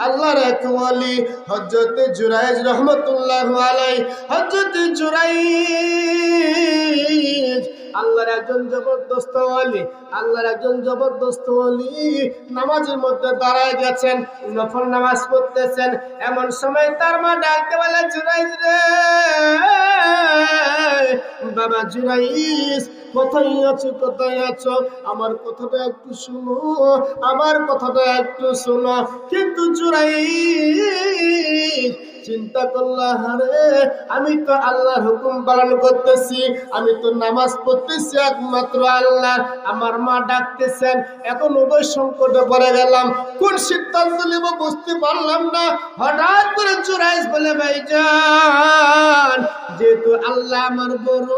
আল্লাহর এক ওয়ালি হযরত জুরাইজ রাহমাতুল্লাহ আলাই হজরত জুরাইজ আল্লাহর একজন জবরদস্ত ওয়ালি, আল্লাহর একজন জবরদস্ত ওয়ালি নামাজের মধ্যে দাঁড়ায় গেছেন, নফল নামাজ পড়তেছেন, এমন সময় তার মা ডাকতে বলে জুরাইজ রে, বাবা জুরাইজ কোথায় আছো কোথায় আছো? আমার কথাটা একটু শুনো, আমার কথাটা একটু শোনো। কিন্তু জুরাই চিন্তা করলা, হারে, আমি তো আল্লাহর হুকুম পালন করতেছি, আমি তো নামাজ পড়তেছি একমাত্র আল্লাহ। আমার মা ডাকতেছেন, এখন উভয় সংকটে পড়ে গেলাম। কোন সিদ্ধান্ত নেব বুঝতে পারলাম না। হঠাৎ করে চুরাইস বলে ভাইজান যেহেতু আল্লাহ আমার বড়,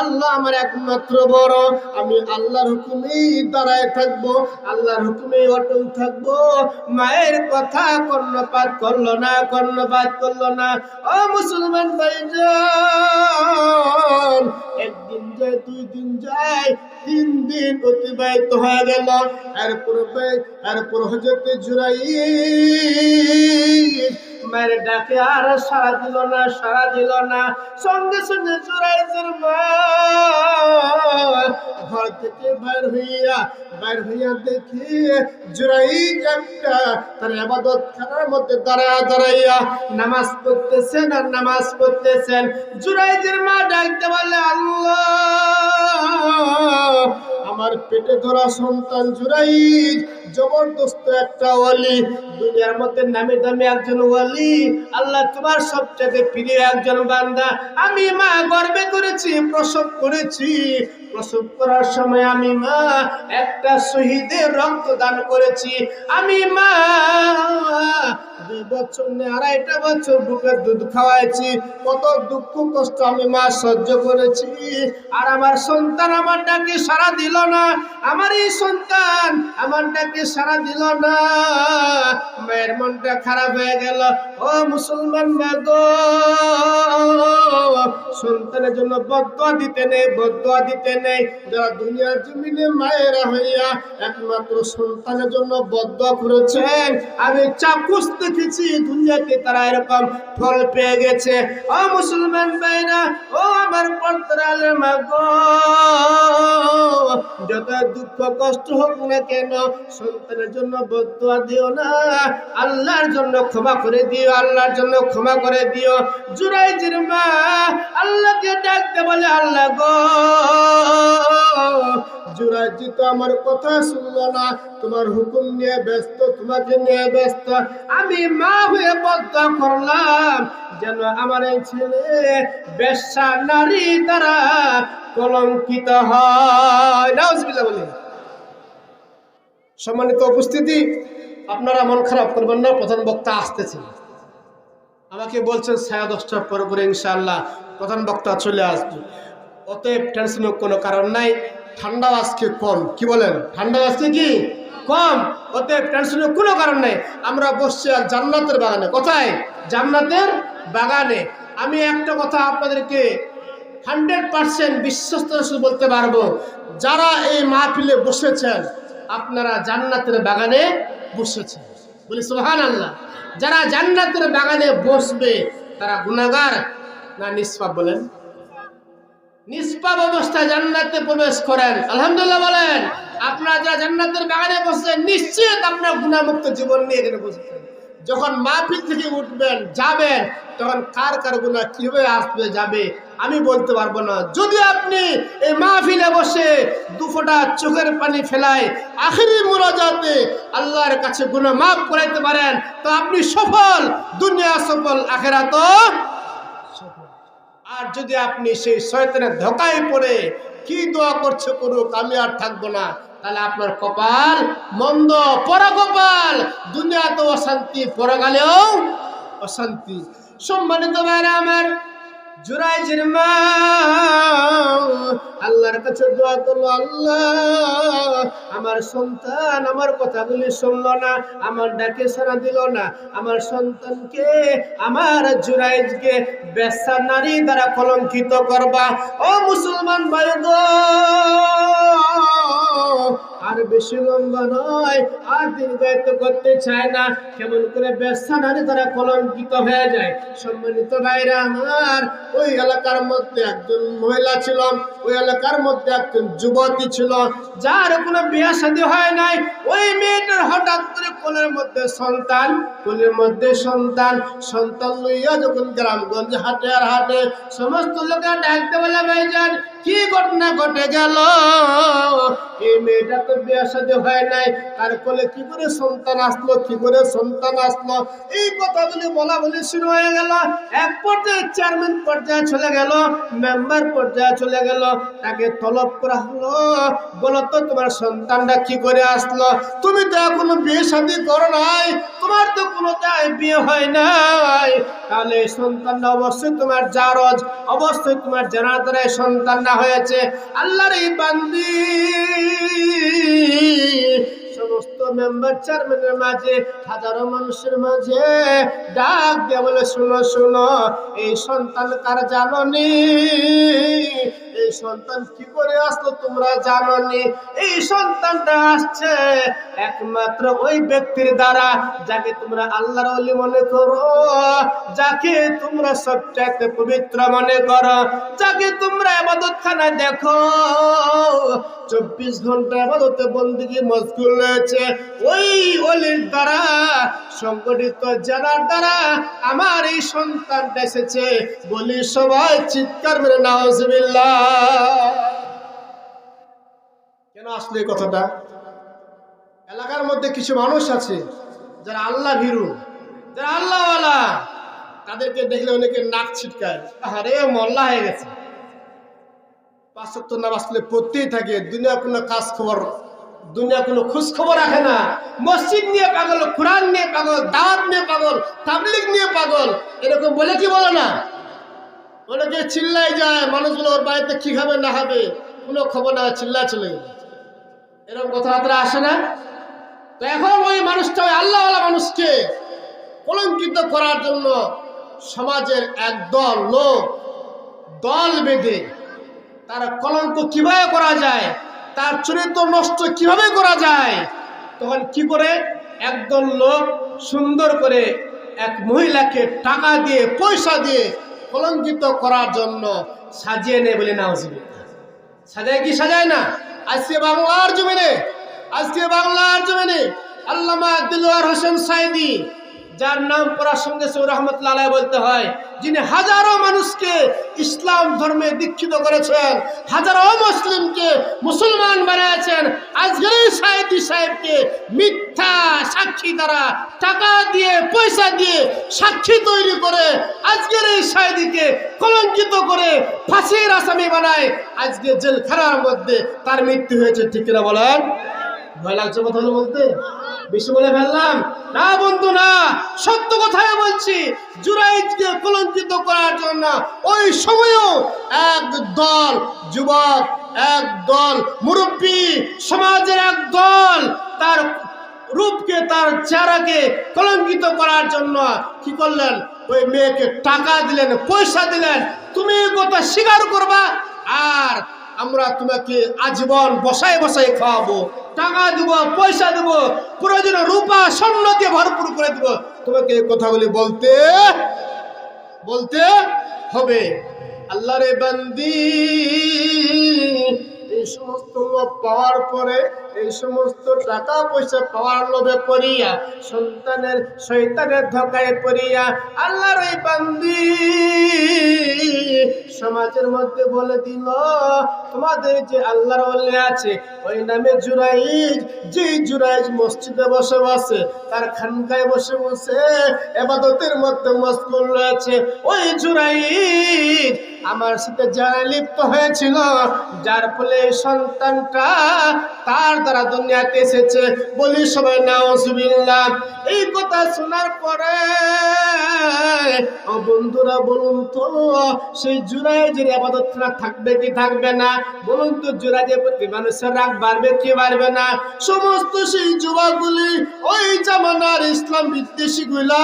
আল্লাহ আমার একমাত্র বড়, আমি আল্লাহর হুকুমেই দাঁড়ায় থাকব, আল্লাহর হুকুমেই অটল থাকব। মায়ের কথা কর্ণপাত করল না, কর্ণপাত করল না। ও মুসলমান ভাই একদিন যায় দুই দিন যায় তিন দিন অতিবাহিত হয়ে গেল। এরপর এরপর হজরতে জুরাই মায়ের ডাকে আর সারা দিল না সারা দিল না। সঙ্গে সঙ্গে জুরাইজের মা ঘর থেকে বাইর হইয়া বাইর হইয়া দেখি জুরাই একটা তার আবাদত খানার মধ্যে দাঁড়ায়া দাঁড়াইয়া নামাজ পড়তেছেন আর নামাজ পড়তেছেন। জুরাইজের মা ডাকতে বলে, আল্লাহ আমার পেটে ধরা সন্তান জুরাই জবরদস্ত একটা ওয়ালি, দুনিয়ার মধ্যে নামে দামে একজন ওয়ালি। আল্লাহ তোমার সবচেয়ে প্রিয় একজন বান্দা। আমি মা গর্বে করেছি, প্রসব করেছি। প্রসব করার সময় আমি মা, একটা শহীদের রক্ত দান করেছি। আমি মা দুধ খাওয়াইছি। কত দুঃখ, কষ্ট আমি মা সহ্য করেছি। আর আমার সন্তান দিল না। আমার এই সন্তান দিল না। মায়ের মনটা খারাপ হয়ে গেল। ও মুসলমান সন্তানের জন্য বদয়া দিতে নেই বদয়া দিতে নেই। যারা দুনিয়ার জমিনে মায়েরা হইয়া একমাত্র সন্তানের জন্য বদয়া করেছেন আমি চাকুস দেখেছি দুনিয়াতে তারা এরকম ফল পেয়ে গেছে। ও মুসলমান ভাইরা, ও আমার পর্দার মাগো যত দুঃখ কষ্ট হোক না কেন সন্তানের জন্য বদয়া দিও না। আল্লাহর জন্য ক্ষমা করে দিও, আল্লাহর জন্য ক্ষমা করে দিও। জুরাই মা আল্লাহকে ডাকতে বলে, আল্লাহ গো জুরাজি তো আমার কথা শুনলো না। তোমার হুকুম নিয়ে ব্যস্ত, তোমাকে নিয়ে ব্যস্ত। আমি মা হয়ে বদয়া করলাম, যেন আমার এই ছেলে নারী দ্বারা কলঙ্কিত হয়। নাউজুবিল্লাহ বলি সম্মানিত উপস্থিতি, আপনারা মন খারাপ করবেন না, প্রধান বক্তা আসতেছেন। আমাকে বলছেন সাড়ে দশটার পরে পরে ইনশাআল্লাহ প্রধান বক্তা চলে আসবে অতএব টেনশনের কোনো কারণ নাই। ঠান্ডা আজকে কম, কি বলেন? ঠান্ডা আজকে কি? কম। অতএব টেনশনের কোনো কারণ নেই। আমরা বসছি আর জান্নাতের বাগানে। কোথায়? জান্নাতের বাগানে। আমি একটা কথা আপনাদেরকে হান্ড্রেড পার্সেন্ট বিশ্বস্ত বলতে পারব। যারা এই মাহফিলে বসেছেন, আপনারা জান্নাতের বাগানে বসেছেন। বলি সোহান আল্লাহ যারা জান্নাতের বাগানে বসবে, তারা গুণাগার না নিষ্পাপ বলেন? নিষ্পাপ অবস্থায় জান্নাতে প্রবেশ করেন। আলহামদুলিল্লাহ বলেন, আপনারা যারা জান্নাতের বাগানে বসেছেন, নিশ্চিত আপনার গুণামুক্ত জীবন নিয়ে এখানে বসেছেন যখন মাহফিল থেকে উঠবেন, যাবেন, তখন কার কার গুণা কীভাবে আসবে, যাবে, আমি বলতে পারব না। যদি আপনি এই মাহফিলে বসে দু দুফোটা চোখের পানি ফেলায় আখেরি মোরাজাতে আল্লাহর কাছে গুণা মাফ করাইতে পারেন, তো আপনি সফল, দুনিয়া সফল আখেরা তো আর যদি আপনি সেই শয়তানের ধোকায় পড়ে কি দোয়া করছে করুক, আমি আর থাকব না। তাহলে আপনার কপাল মন্দ, পরকপাল দুনিয়াতে অশান্তি, পরকালেও অশান্তি। সম্মানিত ভাইরা আমার জুরাইজের মা আল্লাহর কাছে দোয়া করল, আল্লাহ, আমার সন্তান আমার কথাগুলি শুনল না, আমার ডাকে সারা দিল না, আমার সন্তানকে, আমার জুরাইজকে বেসা নারী দ্বারা কলঙ্কিত করবা। ও মুসলমান ভাই আর বেশি লম্বা নয়, আর দীর্ঘায়িত করতে চায় না, কেমন করে ব্যবসা নারী তারা কলঙ্কিত হয়ে যায়। সম্মানিত ভাইরা আমার ওই এলাকার মধ্যে একজন মহিলা ছিল, ওই এলাকার মধ্যে একজন যুবতী ছিল, যার কোনো বিয়ে শাদী হয় নাই। ওই মেয়েটার হঠাৎ করে কোলের মধ্যে সন্তান, কোলের মধ্যে সন্তান। সন্তান লইয়া যখন গ্রামগঞ্জে হাটে আর হাটে, সমস্ত লোকের ডাকতে বলে, ভাইজান কি ঘটনা ঘটে গেল? এই মেয়েটা তো বিয়ে শাদী হয় নাই। তার কোলে কি করে সন্তান আসলো, কি করে সন্তান আসলো? এই কথাগুলি বলা বলি শুরু হয়ে গেল। এক পর্যায়ে চেয়ারম্যান পর্যায়ে চলে গেল মেম্বার পর্যায়ে চলে গেল। তাকে তলব করা হলো। বলো তো, তোমার সন্তানটা কি করে আসলো? তুমি তো এখনও বিয়ে শাদী করো নাই। তোমার তো কোনো জায়গায় বিয়ে হয় নাই। তাহলে সন্তানটা অবশ্যই তোমার জারজ, অবশ্যই তোমার জানার দ্বারা এই সন্তানটা হয়েছে আল্লাহর এই বান্দি সমস্ত মেম্বার চেয়ারম্যানের মাঝে, হাজারো মানুষের মাঝে ডাক বলে এই সন্তান এই সন্তান করে তোমরা এই সন্তানটা আসছে একমাত্র ওই ব্যক্তির দ্বারা, যাকে তোমরা আল্লাহর অলি মনে করো, যাকে তোমরা সবচাইতে পবিত্র মনে করো, যাকে তোমরা আবাদত খানায় দেখো। চব্বিশ ঘণ্টা আবাদতে বন্দিগি মজগুল রয়েছে। ওই অলির দ্বারা, সংগঠিত জানার দ্বারা আমার এই সন্তানটা এসেছে। বলি সবাই চিৎকার মেরে, নাউজুবিল্লাহ। কেন আসলে এই কথাটা? এলাকার মধ্যে কিছু মানুষ আছে, যারা আল্লাহ ভীরু, যারা আল্লাহওয়ালা। তাদেরকে দেখলে অনেকে নাক ছিটকায়। আরে মল্লা হয়ে গেছে। পাঁচ নামাজ পড়লে পড়তেই থাকে, দুনিয়া কোনো কাজ খবর দুনিয়া কোনো খোঁজ খবর রাখে না। মসজিদ নিয়ে পাগল, কোরআন নিয়ে পাগল, দাওয়াত নিয়ে পাগল, তাবলিগ নিয়ে পাগল। এরকম বলে কি বলে না? অনেকে চিল্লাই যায়, মানুষগুলো ওর বাড়িতে কি খাবে, না খাবে, কোনো খবর না চিল্লা চলে গেল এরকম কথাবার্তা আসে না। তো এখন ওই মানুষটা, ওই আল্লাহওয়ালা মানুষকে কলঙ্কিত করার জন্য সমাজের একদল লোক, দল বেঁধে তার কলঙ্ক কীভাবে করা যায় তার চরিত্র নষ্ট কীভাবে করা যায়? তখন কি করে? একদল লোক সুন্দর করে এক মহিলাকে টাকা দিয়ে, পয়সা দিয়ে কলঙ্কিত করার জন্য সাজিয়ে নেয় বলে না সাজায় কি সাজায় না? আজকে বাংলার জমিনে আজকে বাংলার জমিনে আল্লামা দিলওয়ার হোসেন সাইদি যার নাম পড়ার সঙ্গে সঙ্গে রহমতুল্লাহ বলতে হয়, যিনি হাজারো মানুষকে ইসলাম ধর্মে দীক্ষিত করেছেন, হাজারো মুসলিমকে মুসলমান বানিয়েছেন, আজকের সাইদি সাহেবকে মিথ্যা সাক্ষী দ্বারা টাকা দিয়ে, পয়সা দিয়ে সাক্ষী তৈরি করে আজকের এই সাহেদিকে কলঙ্কিত করে ফাঁসির আসামি বানায়। আজকে জেলখানার মধ্যে তার মৃত্যু হয়েছে, ঠিক কিনা বলেন? ভয় লাগছে কথা বলতে? বেশি বলে ফেললাম। না বন্ধু, না। সত্য কথাই বলছি জুরাইজকে কলঙ্কিত করার জন্য ওই সময়ও এক দল যুবক, এক দল মুরব্বী, সমাজের এক দল তার রূপকে, তার চেহারাকে কলঙ্কিত করার জন্য কি করলেন? ওই মেয়েকে টাকা দিলেন, পয়সা দিলেন। তুমি কথা স্বীকার করবা? আর আমরা তোমাকে আজীবন বসায় বসায় খাওয়াবো, টাকা দেব, পয়সা দেব, প্রয়োজনে রূপা স্বর্ণ দিয়ে ভরপুর করে দেব। তোমাকে এই কথাগুলি বলতে বলতে হবে। আল্লাহরে বান্দি এই সমস্ত লোভ পাওয়ার পরে, এই সমস্ত টাকা পয়সা পাওয়ার লোভে পড়িয়া, সন্তানের শৈতানের ধকায় পড়িয়া আল্লাহর এই বান্দি সমাজের মধ্যে বলে দিল, তোমাদের যে আল্লাহর ওলি আছে, ওই নামে জুরাইজ যে জুরাইজ মসজিদে বসে বসে তার খানকায় বসে বসে এবাদতের মধ্যে মশগুল রয়েছে, ওই জুরাইজ আমার সাথে যারা লিপ্ত হয়েছিল, যার ফলে সন্তানটা তার দ্বারা দুনিয়াতে এসেছে। বলি সবাই, নাউজুবিল্লাহ। এই কথা শোনার পরে বন্ধুরা, বলুন তো, সেই জুরাইজের আবাদত খানা থাকবে কি থাকবে না? বলুন তো, জুরাইজের প্রতি মানুষের রাগ বাড়বে কি বাড়বে না? সমস্ত সেই যুবকগুলি ওই জামা জমানার ইসলাম বিদ্বেষী গুলা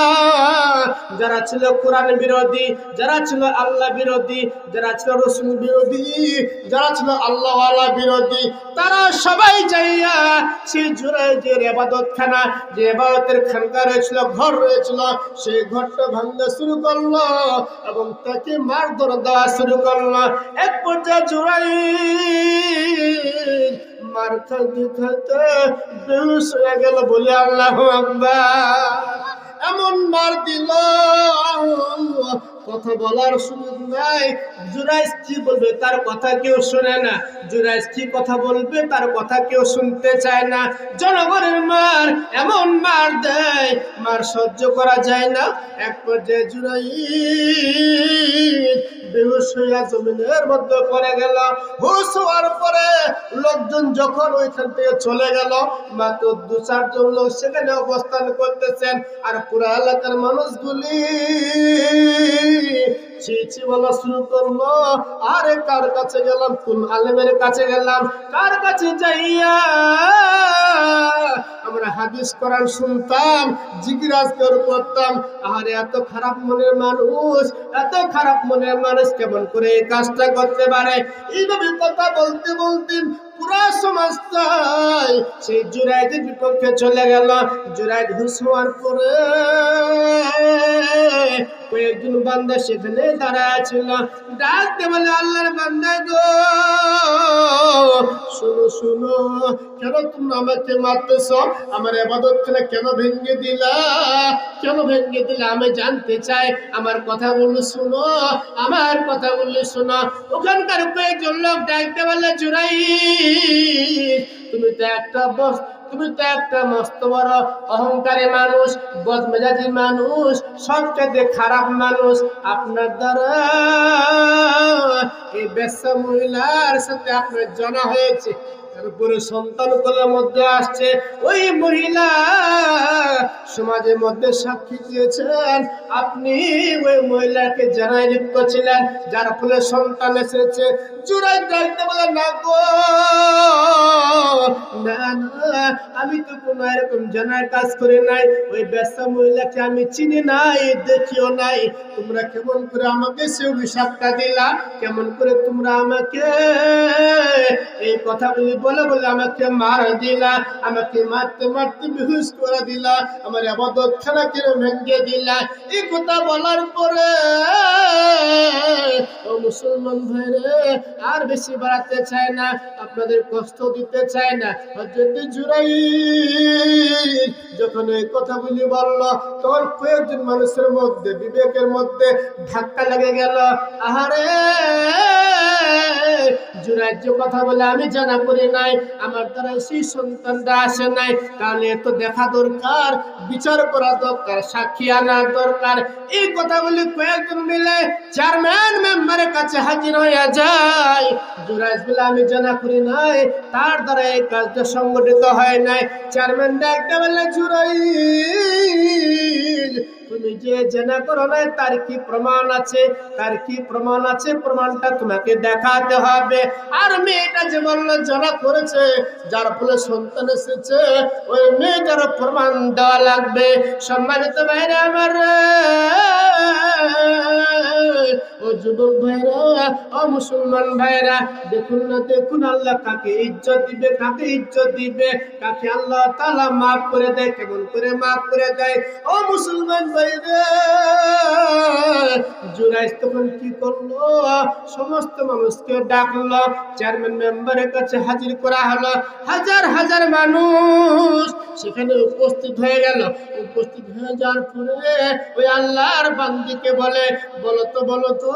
যারা ছিল কোরআন বিরোধী, যারা ছিল আল্লাহ বিরোধী, যারা ছিল রসুল বিরোধী, যারা ছিল আল্লাহওয়ালা বিরোধী, তারা সবাই যাইয়া সেই জুড়ে যে এবাদত খানা যে এবাদতের খানকা রয়েছিল, ঘর রয়েছিল সেই ঘরটা ভাঙতে শুরু করল এবং তাকে মারধর দেওয়া শুরু করল। এক পর্যায়ে জোড়াই মার খাইতে খাইতে বেহুশ হয়ে গেল বলে, আল্লাহ এমন মার দিল কথা বলার সুযোগ নাই। জুরাইস কি বলবে তার কথা কেউ শোনে না। জুরাইস কি কথা বলবে তার কথা কেউ শুনতে চায় না। জনগণের মার এমন মার দেয়, মার সহ্য করা যায় না। এক পর্যায়ে জুরাই বেহুশ হইয়া জমিনের মধ্যে পড়ে গেল। হুশ হওয়ার পরে লোকজন যখন ওইখান থেকে চলে গেল, মাত্র দু চারজন লোক সেখানে অবস্থান করতেছেন। আর পুরো এলাকার মানুষগুলি কার কাছে কাছে গেলাম? কার কাছে আমরা হাদিস শুনতাম করতাম। আরে এত খারাপ মনের মানুষ, এত খারাপ মনের মানুষ কেমন করে এই কাজটা করতে পারে? এইভাবে কথা বলতে বলতে পুরা সমাজটাই সেই জুরাইদের বিপক্ষে চলে গেল। জুরাইদ হুস হওয়ার পরে কয়েকজন বান্দা সেখানে দাঁড়ায় ছিল ডাকতে বলে, আল্লাহর বান্দা গো, শুনো শুনো, কেন তোমরা আমাকে মারতেছ? আমার এবাদত করে কেন ভেঙে দিলা? কেন ভেঙে দিলা? আমি জানতে চাই। আমার কথা বললে শুনো, আমার কথা বললে শোনো। ওখানকার কয়েকজন লোক ডাকতে বলে চুরাই তুমি তো একটা বস তুমি তো একটা মস্ত বড় অহংকারী মানুষ, বদমেজাজি মানুষ, সবচেয়ে খারাপ মানুষ আপনার দ্বারা। এই বেশ মহিলার সাথে আপনার জানা হয়েছে। তারপরে সন্তান কোলের মধ্যে আসছে। ওই মহিলা সমাজের মধ্যে সাক্ষী দিয়েছেন। আপনি ওই মহিলাকে জানাই লিপ্ত ছিলেন যার ফলে সন্তান এসেছে। জোড়াই দায়িত্ব বলে, না গো, না না, আমি তো কোনো এরকম জানার কাজ করি নাই। ওই ব্যস্ত মহিলাকে আমি চিনি নাই, দেখিও নাই। তোমরা কেমন করে আমাকে সে অভিশাপটা দিলা? কেমন করে তোমরা আমাকে এই কথাগুলি বলে বলে, আমাকে মার দিলা, আমাকে মারতে মারতে বেহুশ করে দিলা, আমার আবাদত খানাকে ভেঙে দিলা। এই কথা বলার পরে, ও মুসলমান ভাইরে, আর বেশি বাড়াতে চায় না, আপনাদের কষ্ট দিতে চায় না। হজরত জুরাই যখন এই কথাগুলি বলল, তখন কয়েকজন মানুষের মধ্যে, বিবেকের মধ্যে ধাক্কা লেগে গেল। আহারে! জুরাইজ কথা বলে আমি জানা করি নাই, আমার দ্বারা সেই সন্তানটা আসে নাই। তাহলে তো দেখা দরকার, বিচার করা দরকার, সাক্ষী আনা দরকার। এই কথাগুলি কয়েকজন মিলে চেয়ারম্যান মেম্বারের কাছে হাজির হয়ে যায়। জুরাইজ বলে, আমি জানা করি নাই, তার দ্বারা এই কাজটা সংগঠিত হয় নাই। চেয়ারম্যান ডাকতে বলে জুরাই তুমি যে জেনা করো নাই তার কি প্রমাণ আছে? তার কি প্রমাণ আছে? প্রমাণটা তোমাকে দেখাতে হবে। আর মেয়েটা যে বলল জানা করেছে, যার ফলে সন্তান এসেছে, ওই মেয়েটার প্রমাণ দেওয়া লাগবে। সম্মানিত ভাইরা আমার, ও যুবক ভাইরা মুসলমান ভাইরা দেখুন না, দেখুন, আল্লাহ কাকে ইজ্জত দিবে, কাকে ইজ্জত দিবে, কাকে আল্লাহ তালা মাফ করে দেয়, কেমন করে মাফ করে দেয়? ও মুসলমান জুরাইজ তখন কি করল? সমস্ত মানুষকে ডাকলো, চেয়ারম্যান মেম্বারের কাছে হাজির করা হলো। হাজার হাজার মানুষ সেখানে উপস্থিত হয়ে গেল। উপস্থিত হয়ে যাওয়ার পরে ওই আল্লাহর বান্দিকে বলে, বলো তো বলো তো,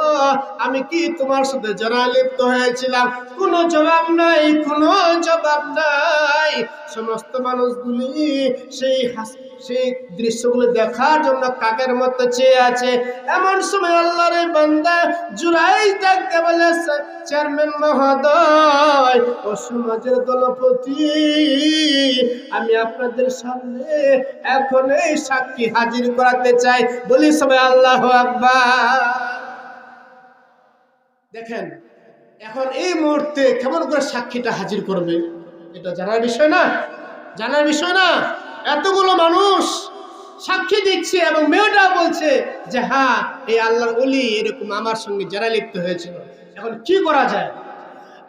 আমি কি তোমার সাথে যারা লিপ্ত হয়েছিলাম, কোনো জবাব নাই, কোনো জবাব নাই। সমস্ত মানুষগুলি সেই হাস, সেই দৃশ্যগুলো দেখার জন্য কাকের মতো চেয়ে আছে। এমন সময় আল্লাহর বান্দা জুরাই দেখতে বলে চেয়ারম্যান মহোদয়, ও সমাজের দলপতি, আমি আপনাদের সামনে এখন এই সাক্ষী হাজির করাতে চাই। বলি সবাই, আল্লাহ আকবার। দেখেন, এখন এই মুহূর্তে কেমন করে সাক্ষীটা হাজির করবে? এটা জানার বিষয় না? জানার বিষয় না? এতগুলো মানুষ সাক্ষী দিচ্ছে এবং মেয়েটা বলছে যে হ্যাঁ এই আল্লাহর অলি এরকম আমার সঙ্গে জেরা লিপ্ত হয়েছিল। এখন কি করা যায়?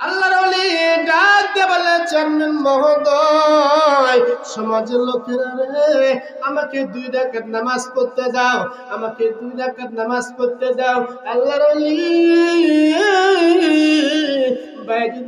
আল্লাহর অলি ডাক দিয়ে বলে, চেয়ারম্যান মহোদয়, সমাজের লোকেরা রে, আমাকে দুই রাকাত নামাজ পড়তে দাও, আমাকে দুই রাকাত নামাজ পড়তে দাও। আল্লাহর অলি বাইজিদ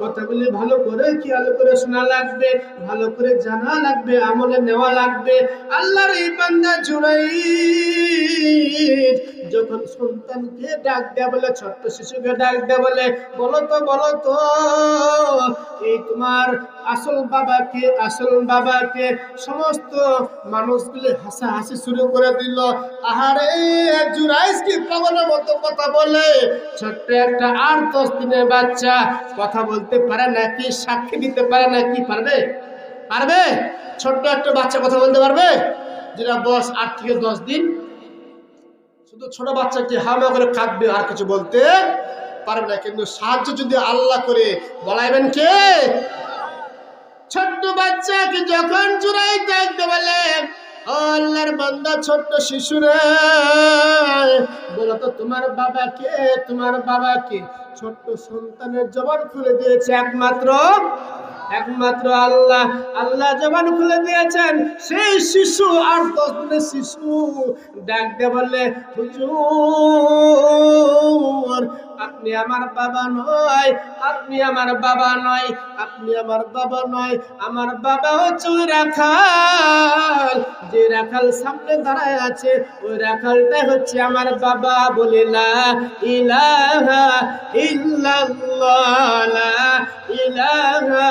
কথাগুলি ভালো করে খেয়াল করে শোনা লাগবে, ভালো করে জানা লাগবে, আমলে নেওয়া লাগবে। আল্লাহর এই বান্দা জুড়াই যখন সন্তানকে ডাক দেয়া বলে, ছোট্ট শিশুকে ডাক দেয়া বলে, বলো তো বলো তো, এই তোমার আসল বাবাকে আসল বাবাকে সমস্ত মানুষগুলি হাসা হাসি শুরু করে দিল। আহারে জুরাইস কি পাগলের মতো কথা বলে? ছোট্ট একটা আট দশ দিনের বাচ্চা। কথা বলতে পারে না কি, সাক্ষী দিতে পারে না কি, পারবে? পারবে? ছোট্ট একটা বাচ্চা কথা বলতে পারবে? যেটা বয়স আট থেকে দশ দিন। শুধু ছোট বাচ্চাকে হামা করে কাঁদবে আর কিছু বলতে পারবে না। কিন্তু সাহায্য যদি আল্লাহ করে, বলাইবেন কে? ছোট্ট বাচ্চাকে যখন চুরাই দেখতে বলে আল্লাহর বান্দা ছোট্ট শিশুরে। বলো তো তোমার বাবাকে তোমার বাবা কে? ছোট্ট সন্তানের জবান খুলে দিয়েছে একমাত্র একমাত্র আল্লাহ। আল্লাহ জবান খুলে দিয়েছেন, সেই শিশু আর দশ দিনের শিশু। ডাক দিয়ে বললে, হুজুর, আপনি আমার বাবা নয়, আপনি আমার বাবা নয়, আপনি আমার বাবা নয়, আমার বাবা হচ্ছে ওই রাখাল। যে রাখাল সামনে দাঁড়ায় আছে, ওই রাখালটাই হচ্ছে আমার বাবা বলে, লা ইলাহা ইল্লাল্লাহ ইলাহা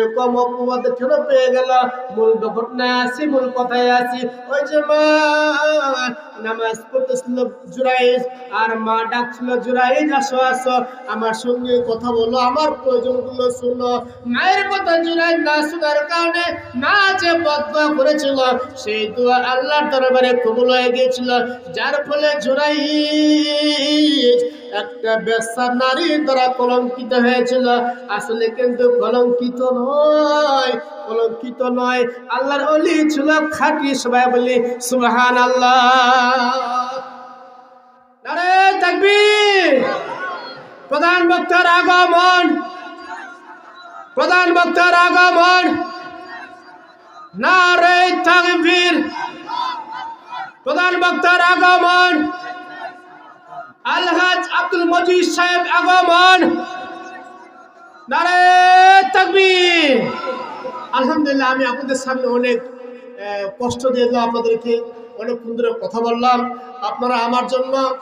এরকম অপবাদ কেন পেয়ে গেল? মূল ঘটনায় আসি মূল কথায় আসি। ওই যে মা নামাজ পড়তেছিল জুরাইজ আর মা ডাকছিল জুরাইজ আসো আসো, আমার সঙ্গে কথা বলো, আমার প্রয়োজনগুলো শুনো। মায়ের কথা জুরাইজ না শোনার কারণে মা যে বদয়া করেছিল, সেই দোয়া আল্লাহর দরবারে কবুল হয়ে গিয়েছিল। যার ফলে জুরাইজ একটা বেশ্যা নারী দ্বারা কলঙ্কিত হয়েছিল। আসলে কিন্তু কলঙ্কিত নয় কলঙ্কিত নয়। আল্লাহর অলি ছিল খাঁটি সবাই বলি সুবহান আল্লাহ নারে তাকবীর। প্রধান বক্তার আগমন। প্রধান বক্তার আগমন। নারে তাকবীর। প্রধান বক্তার আগমন। আলহাজ আব্দুল মজিদ সাহেব আগমন। নারে তাকবীর। আলহামদুলিল্লাহ, আমি আপনাদের সামনে অনেক কষ্ট দিয়ে আপনাদেরকে অনেক সুন্দর কথা বললাম আপনারা আমার জন্য